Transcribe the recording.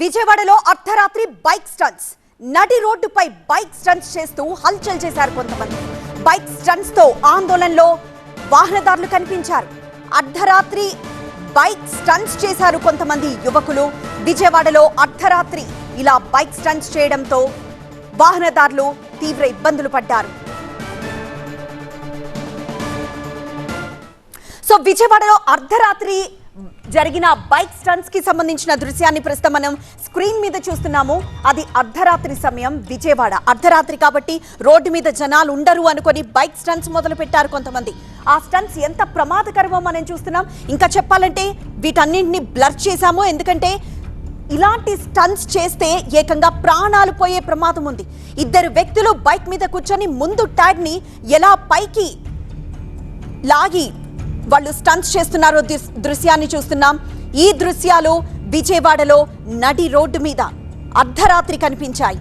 విజయవాడలో అర్ధరాత్రి bike stunts. నడి రోడ్డుపై బైక్ స్టంట్స్ చేస్తూ హల్చల్ చేశారు కొంతమంది. బైక్ స్టంట్స్తో ఆందోళనలో వాహనదారులు కనిపించారు. అర్ధరాత్రి బైక్ స్టంట్స్ చేశారు కొంతమంది యువకులు. విజయవాడలో అర్ధరాత్రి ఇలా బైక్ స్టంట్స్ చేయడంతో వాహనదారులు తీవ్ర ఇబ్బందులు పడ్డారు. సో విజయవాడలో అర్ధరాత్రి జరిగిన బైక్ స్టంట్స్కి సంబంధించిన దృశ్యాన్ని ప్రస్తుతం మనం స్క్రీన్ మీద చూస్తున్నాము. అది అర్ధరాత్రి సమయం విజయవాడ. అర్ధరాత్రి కాబట్టి రోడ్డు మీద జనాలు ఉండరు అనుకొని బైక్ స్టంట్స్ మొదలు పెట్టారు కొంతమంది. ఆ స్టంట్స్ ఎంత ప్రమాదకరమో మనం చూస్తున్నాం. ఇంకా చెప్పాలంటే వీటన్నింటిని బ్లర్ చేశాము. ఎందుకంటే ఇలాంటి స్టన్స్ చేస్తే ఏకంగా ప్రాణాలు పోయే ప్రమాదం ఉంది. ఇద్దరు వ్యక్తులు బైక్ మీద కూర్చొని ముందు ట్యాగ్ని ఎలా పైకి లాగి వాళ్ళు స్టంట్స్ చేస్తున్నారో దృశ్యాన్ని చూస్తున్నాం. ఈ దృశ్యాలు విజయవాడలో నడి రోడ్డు మీద అర్ధరాత్రి కనిపించాయి.